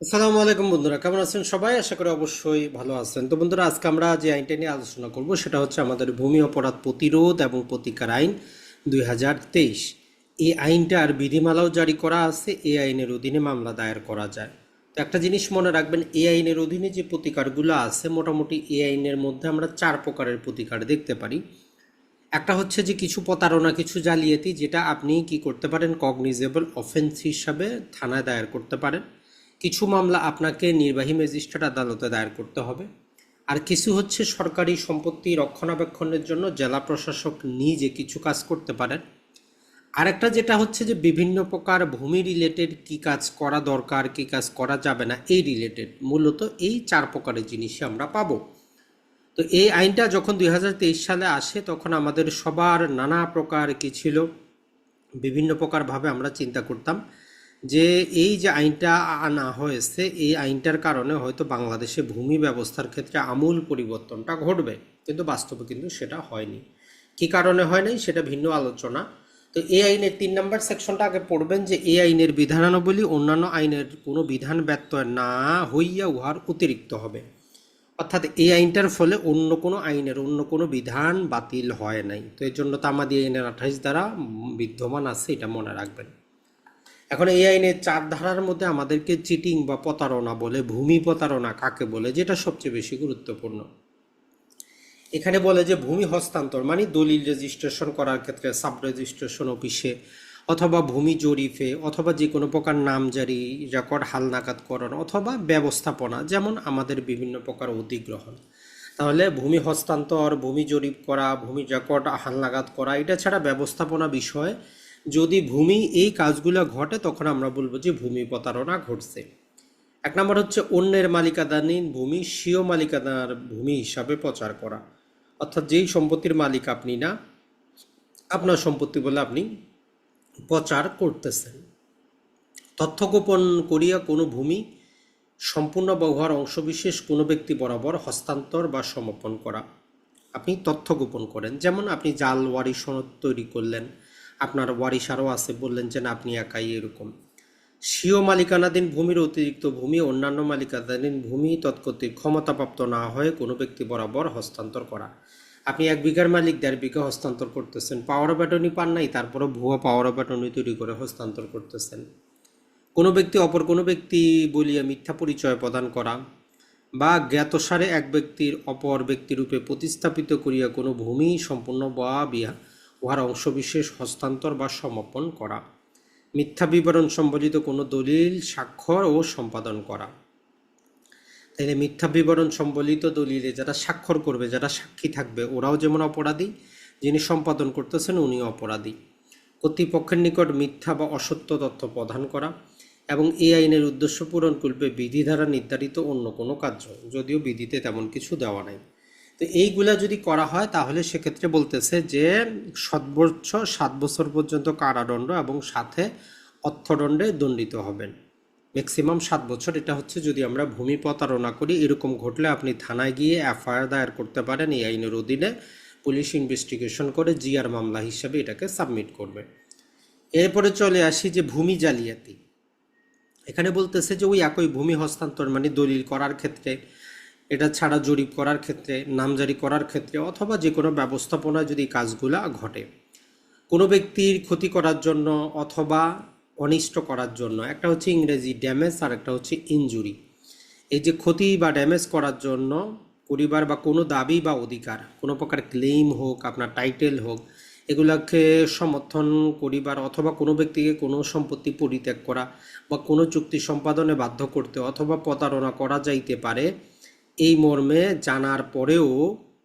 আসসালামু আলাইকুম বন্ধুরা, কেমন আছেন সবাই? আশা করি অবশ্যই ভালো আছেন। তো বন্ধুরা, আজকে আমরা যে আইনটা নিয়ে আলোচনা করব, সেটা হচ্ছে আমাদের ভূমি অপরাধ প্রতিরোধ এবং প্রতিকার আইন দুই হাজার তেইশ। এই আইনটার বিধিমালাও জারি করা আছে, এই আইনের অধীনে মামলা দায়ের করা যায়। তো একটা জিনিস মনে রাখবেন, এই আইনের অধীনে যে প্রতিকারগুলো আছে, মোটামুটি এই আইনের মধ্যে আমরা চার প্রকারের প্রতিকার দেখতে পারি। একটা হচ্ছে যে কিছু প্রতারণা, কিছু জালিয়াতি, যেটা আপনি কি করতে পারেন কগনিজেবল অফেন্স হিসাবে থানায় দায়ের করতে পারেন। কিছু মামলা আপনাকে নির্বাহী ম্যাজিস্ট্রেট আদালতে দায়ের করতে হবে। আর কিছু হচ্ছে সরকারি সম্পত্তি রক্ষণাবেক্ষণের জন্য জেলা প্রশাসক নিজে কিছু কাজ করতে পারেন। আরেকটা যেটা হচ্ছে যে বিভিন্ন প্রকার ভূমি রিলেটেড কি কাজ করা দরকার, কি কাজ করা যাবে না, এই রিলেটেড মূলত এই চার প্রকারের জিনিসই আমরা পাবো। তো এই আইনটা যখন দুই হাজার তেইশ সালে আসে, তখন আমাদের সবার নানা প্রকার কি ছিল, বিভিন্ন প্রকারভাবে আমরা চিন্তা করতাম। যে এই যে আইনটা আনা হয়েছে, এই আইনটার কারণে হয়তো বাংলাদেশে ভূমি ব্যবস্থার ক্ষেত্রে আমূল পরিবর্তনটা ঘটবে, কিন্তু বাস্তবে কিন্তু সেটা হয়নি। কি কারণে হয় নাই সেটা ভিন্ন আলোচনা। তো এই আইনের তিন নম্বর সেকশনটা আগে পড়বেন যে এই আইনের বিধানাবলী অন্যান্য আইনের কোনো বিধান ব্যত্যয় না হইয়া উহার অতিরিক্ত হবে। অর্থাৎ এই আইনটার ফলে অন্য কোনো আইনের অন্য কোনো বিধান বাতিল হয় নাই। তো এর জন্য তামাদি আইনের আঠাইশ দ্বারা বিদ্যমান আছে, এটা মনে রাখবেন। এখন এই আইনের চার ধারার মধ্যে আমাদেরকে চিটিং বা প্রতারণা বলে, ভূমি প্রতারণা কাকে বলে, যেটা সবচেয়ে বেশি গুরুত্বপূর্ণ। এখানে বলে যে ভূমি হস্তান্তর মানে দলিল রেজিস্ট্রেশন করার ক্ষেত্রে সাব রেজিস্ট্রেশন অফিসে অথবা ভূমি জরিফে অথবা যে কোনো প্রকার নামজারি রেকর্ড হালনাগাদকরণ অথবা ব্যবস্থাপনা, যেমন আমাদের বিভিন্ন প্রকার অধিগ্রহণ। তাহলে ভূমি হস্তান্তর, ভূমি জরিপ করা, ভূমি রেকর্ড হালনাগাদ করা, এটা ছাড়া ব্যবস্থাপনা বিষয়ে যদি ভূমি এই কাজগুলো ঘটে, তখন আমরা বলব যে ভূমি প্রতারণা ঘটছে। এক নম্বর হচ্ছে অন্যের মালিকাদানীন ভূমি, স্বীয় মালিকানার ভূমি হিসাবে প্রচার করা। অর্থাৎ যেই সম্পত্তির মালিক আপনি না, আপনার সম্পত্তি বলে আপনি প্রচার করতেছেন। তথ্য গোপন করিয়া কোনো ভূমি সম্পূর্ণ ব্যবহার, অংশবিশেষ কোনো ব্যক্তি বরাবর হস্তান্তর বা সমর্পণ করা। আপনি তথ্য গোপন করেন। যেমন আপনি জাল, ওয়ারি, সনদ তৈরি করলেন আপনার ওয়ারিশ আরও আছে, বললেন যে না, আপনি একাই এরকম। স্বীয় মালিকানাধীন ভূমির অতিরিক্ত ভূমি, অন্যান্য মালিকানাধীন ভূমি তৎকর্তৃক ক্ষমতাপ্রাপ্ত না হয়ে কোনো ব্যক্তি বরাবর হস্তান্তর করা। আপনি এক বিঘার মালিক, দেড় বিঘা হস্তান্তর করতেছেন পাওয়ার ব্যাটনি পান নাই তারপরে ভুয়া পাওয়ার ব্যাটনি তৈরি করে হস্তান্তর করতেছেন। কোনো ব্যক্তি অপর কোনো ব্যক্তি বলিয়া মিথ্যা পরিচয় প্রদান করা বা জ্ঞাতসারে এক ব্যক্তির অপর ব্যক্তিরূপে প্রতিস্থাপিত করিয়া কোনো ভূমি সম্পূর্ণ বা বিয়া উহার অংশবিশেষ হস্তান্তর বা সমর্পণ করা, মিথ্যা বিবরণ সম্বলিত কোনো দলিল, স্বাক্ষর ও সম্পাদন করা। তাইলে মিথ্যা বিবরণ সম্বলিত দলিলে যারা স্বাক্ষর করবে, যারা সাক্ষী থাকবে, ওরাও যেমন অপরাধী, যিনি সম্পাদন করতেছেন উনি অপরাধী। কর্তৃপক্ষের নিকট মিথ্যা বা অসত্য তথ্য প্রদান করা এবং এই আইনের উদ্দেশ্য করবে বিধি দ্বারা নির্ধারিত অন্য কোনো কার্য, যদিও বিধিতে তেমন কিছু দেওয়া নাই। তো এইগুলা যদি করা হয়, তাহলে সেক্ষেত্রে বলতেছে যে সর্বোচ্চ সাত বছর পর্যন্ত কারাদণ্ড এবং সাথে অর্থদণ্ডে দণ্ডিত হবেন। ম্যাক্সিমাম সাত বছর, এটা হচ্ছে যদি আমরা ভূমি প্রতারণা করি, এরকম ঘটলে আপনি থানায় গিয়ে এফআইআর দায়ের করতে পারেন, এই আইনের অধীনে পুলিশ ইনভেস্টিগেশন করে জিআর মামলা হিসাবে এটাকে সাবমিট করবে। এরপরে চলে আসি যে ভূমি জালিয়াতি। এখানে বলতেছে যে ওই একই ভূমি হস্তান্তর মানে দলিল করার ক্ষেত্রে এটা ছাড়া জরিপ করার ক্ষেত্রে, নামজারি করার ক্ষেত্রে অথবা যে কোনো ব্যবস্থাপনায় যদি কাজগুলা ঘটে। কোনো ব্যক্তির ক্ষতি করার জন্য অথবা অনিষ্ট করার জন্য, একটা হচ্ছে ইংরেজি ড্যামেজ আর একটা হচ্ছে ইনজুরি। এই যে ক্ষতি বা ড্যামেজ করার জন্য পরিবার বা কোনো দাবি বা অধিকার, কোনো প্রকার ক্লেইম হোক, আপনার টাইটেল হোক, এগুলাকে সমর্থন করিবার অথবা কোনো ব্যক্তিকে কোনো সম্পত্তি পরিত্যাগ করা বা কোনো চুক্তি সম্পাদনে বাধ্য করতে অথবা প্রতারণা করা যাইতে পারে এই মর্মে জানার পরেও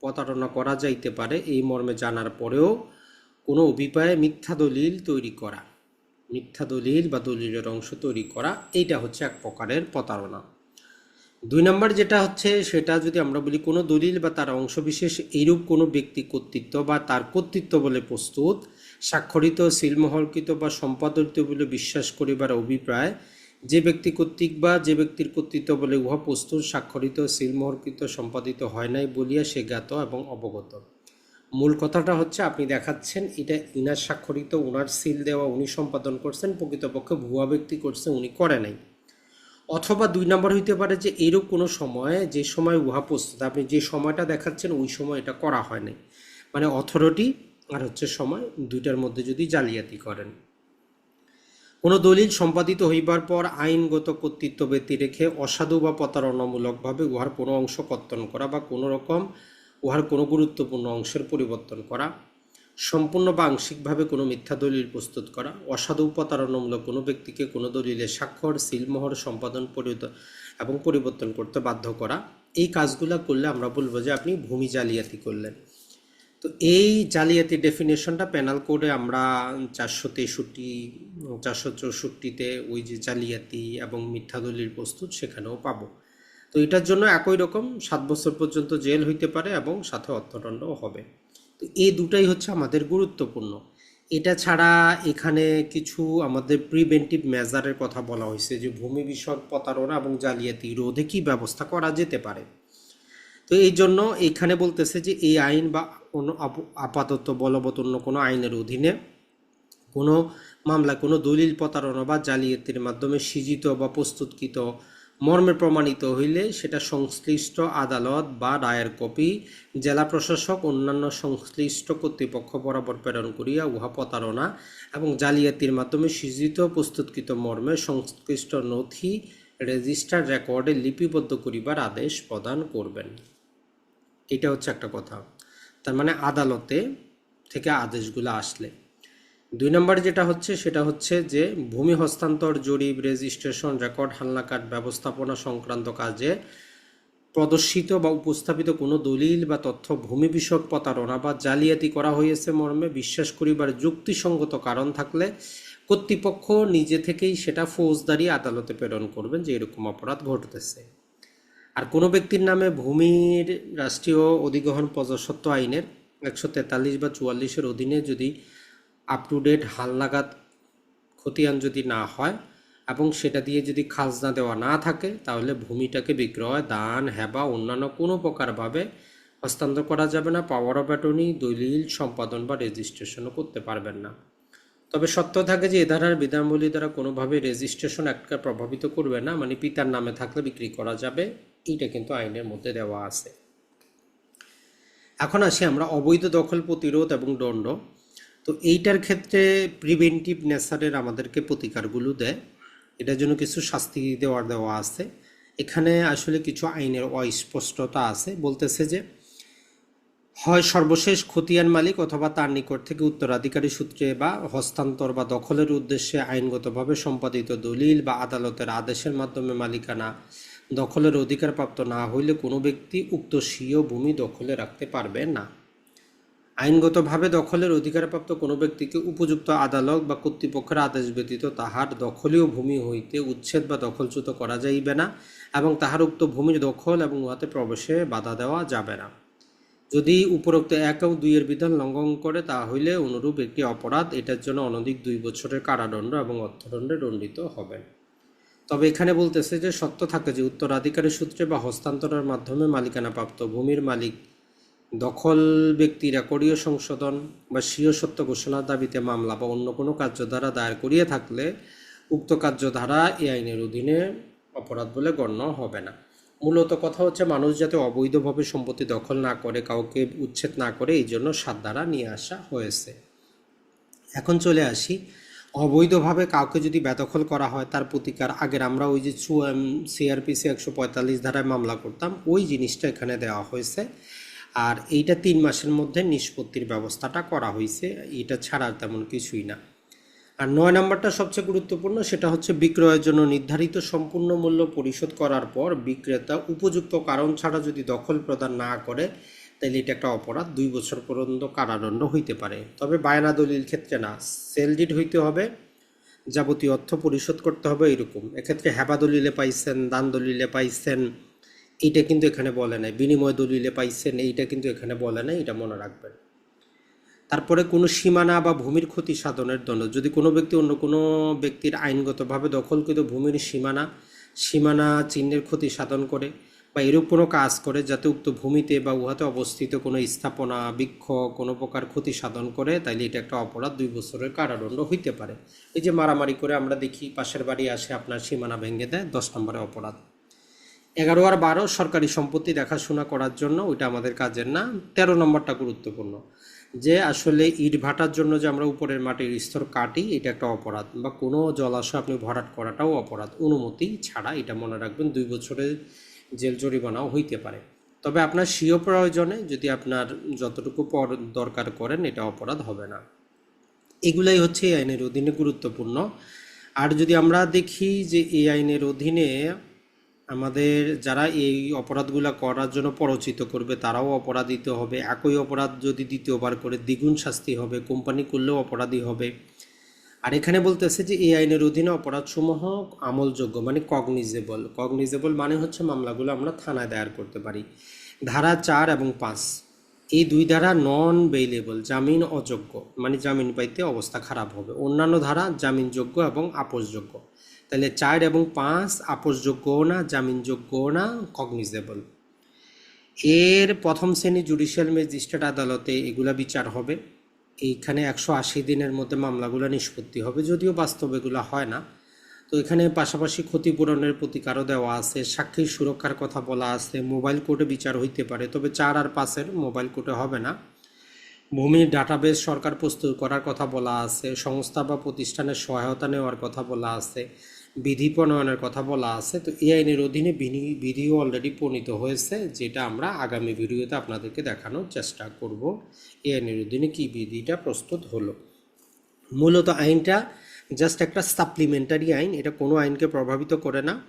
প্রতারণা করা যাইতে পারে। এই মর্মে জানার পরেও কোনো অভিপ্রায়ে মিথ্যা দলিল তৈরি করা, মিথ্যা দলিল বা দলিলের অংশ তৈরি করা, এইটা হচ্ছে এক প্রকারের প্রতারণা। দুই নম্বর যেটা হচ্ছে, সেটা যদি আমরা বলি কোনো দলিল বা তার অংশবিশেষ এইরূপ কোনো ব্যক্তি কর্তৃত্ব বা তার কর্তৃত্ব বলে প্রস্তুত, স্বাক্ষরিত সিলমহলকৃত বা সম্পাদিত বলে বিশ্বাস করিবার অভিপ্রায় যে ব্যক্তি কর্তৃক বা যে ব্যক্তির কর্তৃত্ব বলে উহা প্রস্তুত, স্বাক্ষরিত সিলমহলকৃত সম্পাদিত হয় নাই বলিয়া সে জ্ঞাত এবং অবগত। মূল কথাটা হচ্ছে, আপনি দেখাচ্ছেন, এটা ইনার স্বাক্ষরিত, উনার সিল দেওয়া উনি সম্পাদন করছেন, প্রকৃতপক্ষে ভুয়া ব্যক্তি করছে, উনি করে নাই। অথবা দুই নম্বর হইতে পারে যে, এরূপ কোনো সময়ে, যে সময় উহা প্রস্তুত, আপনি যে সময়টা দেখাচ্ছেন, ওই সময় এটা করা হয় নাই। মানে অথরিটি আর হচ্ছে সময়, দুইটার মধ্যে যদি জালিয়াতি করেন। কোনো দলিল সম্পাদিত হইবার পর আইনগত কর্তৃত্ব ব্যক্তি রেখে অসাধু বা প্রতারণামূলকভাবে উহার কোনো অংশ কর্তন করা বা কোনো রকম উহার কোনো গুরুত্বপূর্ণ অংশের পরিবর্তন করা, সম্পূর্ণ বা আংশিকভাবে কোনো মিথ্যা দলিল প্রস্তুত করা, অসাধু প্রতারণামূলক কোনো ব্যক্তিকে কোনো দলিলে স্বাক্ষর, সিলমোহর, সম্পাদন এবং পরিবর্তন করতে বাধ্য করা, এই কাজগুলো করলে আমরা বলব যে আপনি ভূমি জালিয়াতি করলেন। তো এই জালিয়াতি ডেফিনেশনটা প্যানাল কোডে আমরা চারশো তেষট্টি, চারশো চৌষট্টিতে ওই যে জালিয়াতি এবং মিথ্যা দলিল প্রস্তুত সেখানেও পাবো। তো এটার জন্য একই রকম সাত বছর পর্যন্ত জেল হইতে পারে এবং সাথে অর্থদণ্ডও হবে। তো এই দুটাই হচ্ছে আমাদের গুরুত্বপূর্ণ। এটা ছাড়া এখানে কিছু আমাদের প্রিভেন্টিভ মেজারের কথা বলা হয়েছে যে ভূমি বিষয়ক প্রতারণা এবং জালিয়াতি রোধে কী ব্যবস্থা করা যেতে পারে। তো এই জন্য এইখানে বলতেছে যে এই আইন বা কোনো আপ- আপাতত বলবৎ অন্য কোনো আইনের অধীনে কোনো মামলা, কোনো দলিল প্রতারণা বা জালিয়াতির মাধ্যমে সৃজিত বা প্রস্তুতকৃত মর্মে প্রমাণিত হইলে সেটা সংশ্লিষ্ট আদালত বা রায়ের কপি, জেলা প্রশাসক, অন্যান্য সংশ্লিষ্ট কর্তৃপক্ষ বরাবর প্রেরণ করিয়া উহা প্রতারণা এবং জালিয়াতির মাধ্যমে সৃজিত প্রস্তুতকৃত মর্মে সংশ্লিষ্ট নথি, রেজিস্টার রেকর্ডে লিপিবদ্ধ করিবার আদেশ প্রদান করবেন। এটা হচ্ছে একটা কথা। তার মানে আদালতে থেকে আদেশগুলো আসলে। দুই নম্বর যেটা হচ্ছে, সেটা হচ্ছে যে ভূমি হস্তান্তর, জরিপ রেজিস্ট্রেশন রেকর্ড হালনাকাট ব্যবস্থাপনা সংক্রান্ত কাজে প্রদর্শিত বা উপস্থাপিত কোনো দলিল বা তথ্য ভূমি বিষয়ক প্রতারণা বা জালিয়াতি করা হয়েছে মর্মে বিশ্বাস করিবার যুক্তিসঙ্গত কারণ থাকলে কর্তৃপক্ষ নিজে থেকেই সেটা ফৌজদারি আদালতে প্রেরণ করবেন যে এরকম অপরাধ ঘটতেছে। আর কোনো ব্যক্তির নামে ভূমির রাষ্ট্রীয় অধিগ্রহণ প্রজাস্বত্ব আইনের একশো তেতাল্লিশ বা চুয়াল্লিশের অধীনে যদি আপ টু ডেট হালনাগাদ খতিয়ান যদি না হয় এবং সেটা দিয়ে যদি খাজনা দেওয়া না থাকে, তাহলে ভূমিটাকে বিক্রয়, দান, হেবা, অন্যান্য কোনো প্রকারভাবে হস্তান্তর করা যাবে না পাওয়ার অফ অ্যাটর্নি দলিল, সম্পাদন বা রেজিস্ট্রেশনও করতে পারবেন না। তবে সত্য থাকে যে এ ধারার বিধানবলী দ্বারা কোনোভাবে রেজিস্ট্রেশন একটা প্রভাবিত করবে না মানে পিতার নামে থাকলে বিক্রি করা যাবে। এইটা কিন্তু আইনের মধ্যে দেওয়া আছে। এখন আসি আমরা অবৈধ দখল প্রতিরোধ এবং দণ্ড। তো এইটার ক্ষেত্রে প্রিভেন্টিভ নেচারের আমাদেরকে প্রতিকারগুলো দেয়। এটার জন্য কিছু শাস্তি দেওয়ার দেওয়া আছে। এখানে আসলে কিছু আইনের অস্পষ্টতা আছে। বলতেছে যে, হয় সর্বশেষ খতিয়ান মালিক অথবা তার নিকট থেকে উত্তরাধিকারী সূত্রে বা হস্তান্তর বা দখলের উদ্দেশ্যে আইনগতভাবে সম্পাদিত দলিল বা আদালতের আদেশের মাধ্যমে মালিকানা দখলের অধিকারপ্রাপ্ত না হইলে কোনো ব্যক্তি উক্ত স্বীয় ভূমি দখলে রাখতে পারবে না। আইনগতভাবে দখলের অধিকারপ্রাপ্ত কোনো ব্যক্তিকে উপযুক্ত আদালত বা কর্তৃপক্ষের আদেশ ব্যতীত তাহার দখলীয় ভূমি হইতে উচ্ছেদ বা দখলচ্যুত করা যাইবে না এবং তাহার উক্ত ভূমির দখল এবং উহাতে প্রবেশে বাধা দেওয়া যাবে না। যদি উপরোক্ত এক ও দুইয়ের বিধান লঙ্ঘন করে তা হইলে অনুরূপ একটি অপরাধ, এটার জন্য অনধিক দুই বছরের কারাদণ্ড এবং অর্থদণ্ডে দণ্ডিত হবেন। তবে এখানে বলতেছে যে, সত্য থাকে যে, উত্তরাধিকারী সূত্রে বা হস্তান্তরের মাধ্যমে মালিকানাপ্রাপ্ত ভূমির মালিক, দখল ব্যক্তি রেকর্ডীয় সংশোধন বা স্বীয় সত্য ঘোষণার দাবিতে মামলা বা অন্য কোনো কার্যধারা দায়ের করিয়ে থাকলে উক্ত কার্যধারা এই আইনের অধীনে অপরাধ বলে গণ্য হবে না। মূলত কথা হচ্ছে, মানুষ যাতে অবৈধভাবে সম্পত্তি দখল না করে, কাউকে উচ্ছেদ না করে, এই জন্য সাত দ্বারা নিয়ে আসা হয়েছে। এখন চলে আসি অবৈধভাবে কাউকে যদি বেদখল করা হয়, তার প্রতিকার। আগের আমরা ওই যে সিআরপিসি একশো পঁয়তাল্লিশ ধারায় মামলা করতাম, ওই জিনিসটা এখানে দেওয়া হয়েছে। আর এইটা তিন মাসের মধ্যে নিষ্পত্তির ব্যবস্থাটা করা হয়েছে, এটা ছাড়া তেমন কিছুই না। আর নয় নম্বরটা সবচেয়ে গুরুত্বপূর্ণ, সেটা হচ্ছে বিক্রয়ের জন্য নির্ধারিত সম্পূর্ণ মূল্য পরিশোধ করার পর বিক্রেতা উপযুক্ত কারণ ছাড়া যদি দখল প্রদান না করে তাহলে এটা একটা অপরাধ। দুই বছর পর্যন্ত কারাদণ্ড হইতে পারে। তবে বায়না দলিল ক্ষেত্রে না, সেল ডিড হইতে হবে, যাবতীয় অর্থ পরিশোধ করতে হবে এরকম। এক্ষেত্রে হেবা দলিলে পাইছেন, দান দলিলে পাইছেন, এইটা কিন্তু এখানে বলে নাই। বিনিময় দলিলে পাইছেন, এইটা কিন্তু এখানে বলে নাই, এটা মনে রাখবেন। তারপরে কোনো সীমানা বা ভূমির ক্ষতি সাধনের দণ্ড। যদি কোনো ব্যক্তি অন্য কোনো ব্যক্তির আইনগতভাবে দখলকৃত ভূমির সীমানা সীমানা চিহ্নের ক্ষতি সাধন করে বা এরূপ কোনো কাজ করে যাতে উক্ত ভূমিতে বা উহাতে অবস্থিত কোনো স্থাপনা, বৃক্ষ, কোনো প্রকার ক্ষতি সাধন করে, তাইলে এটা একটা অপরাধ, দুই বছরের কারাদণ্ড হইতে পারে। এই যে মারামারি করে আমরা দেখি পাশের বাড়ি আসে আপনার সীমানা ভেঙে দেয়, দশ নম্বরে অপরাধ। এগারো আর বারো, সরকারি সম্পত্তি দেখাশোনা করার জন্য ওইটা আমাদের কাজের না, তেরো নম্বরটা গুরুত্বপূর্ণ। যে আসলে ইট ভাটার জন্য যে আমরা উপরের মাটির স্তর কাটি, এটা একটা অপরাধ বা কোনো জলাশয় আপনি ভরাট করাটাও অপরাধ। অনুমতি ছাড়া এটা মনে রাখবেন দুই বছরের জেল জরিমানাও হইতে পারে। তবে আপনার স্বীয় প্রয়োজনে যদি আপনার যতটুকু পর দরকার করেন, এটা অপরাধ হবে না। এগুলাই হচ্ছে এই আইনের অধীনে গুরুত্বপূর্ণ। আর যদি আমরা দেখি যে এই আইনের অধীনে আমাদের যারা এই অপরাধগুলো করার জন্য পরচিত করবে, তারাও অপরাধিত হবে। একই অপরাধ যদি দ্বিতীয়বার করে দ্বিগুণ শাস্তি হবে, কোম্পানি করলেও অপরাধী হবে। আর এখানে বলতেছে যে এই আইনের অধীনে অপরাধসমূহ আমলযোগ্য মানে কগনিজেবল কগনিজেবল মানে হচ্ছে মামলাগুলো আমরা থানায় দায়ের করতে পারি। ধারা চার এবং পাঁচ। এই দুই ধারা নন বেইলেবল জামিন অযোগ্য মানে জামিন পাইতে অবস্থা খারাপ হবে। অন্যান্য ধারা জামিনযোগ্য এবং আপোষযোগ্য। তাহলে চার এবং পাঁচ আপোষযোগ্যও না, জামিনযোগ্যও না কগনিজেবল এর প্রথম শ্রেণি জুডিশিয়াল ম্যাজিস্ট্রেট আদালতে এগুলা বিচার হবে। এইখানে একশো আশি দিনের মধ্যে মামলাগুলো নিষ্পত্তি হবে, যদিও বাস্তব এগুলো হয় না। তো এখানে পাশাপাশি ক্ষতিপূরণের প্রতিকারও দেওয়া আছে সাক্ষীর সুরক্ষার কথা বলা আছে, মোবাইল কোর্টে বিচার হইতে পারে, তবে চার আর পাঁচের মোবাইল কোর্টে হবে না। ভূমির ডাটাবেস সরকার প্রস্তুত করার কথা বলা আছে, সংস্থা বা প্রতিষ্ঠানের সহায়তা নেওয়ার কথা বলা আছে। বিধি প্রণয়নের কথা বলা আছে, তো এই আইনের অধীনে বিধি- বিধিও অলরেডি প্রণীত হয়েছে, যেটা আমরা আগামী ভিডিওতে আপনাদেরকে দেখানোর চেষ্টা করব। এই আইনের অধীনে কী বিধিটা প্রস্তুত হলো? মূলত আইনটা জাস্ট একটা সাপ্লিমেন্টারি আইন, এটা কোনো আইনকে প্রভাবিত করে না।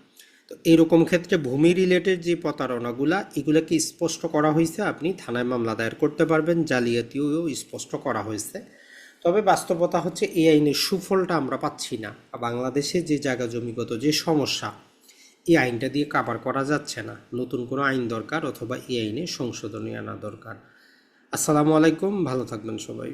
তো এরকম ক্ষেত্রে ভূমি রিলেটেড যে প্রতারণাগুলা এগুলোকে স্পষ্ট করা হয়েছে? আপনি থানায় মামলা দায়ের করতে পারবেন, জালিয়াতিও স্পষ্ট করা হয়েছে। তবে বাস্তবতা হচ্ছে এই আইনের সুফলটা আমরা পাচ্ছি না। বাংলাদেশে যে জায়গা জমিগত যে সমস্যা, এই আইনটা দিয়ে কাভার করা যাচ্ছে না। নতুন কোনো আইন দরকার অথবা এই আইনে সংশোধনী আনা দরকার। আসসালামু আলাইকুম, ভালো থাকবেন সবাই।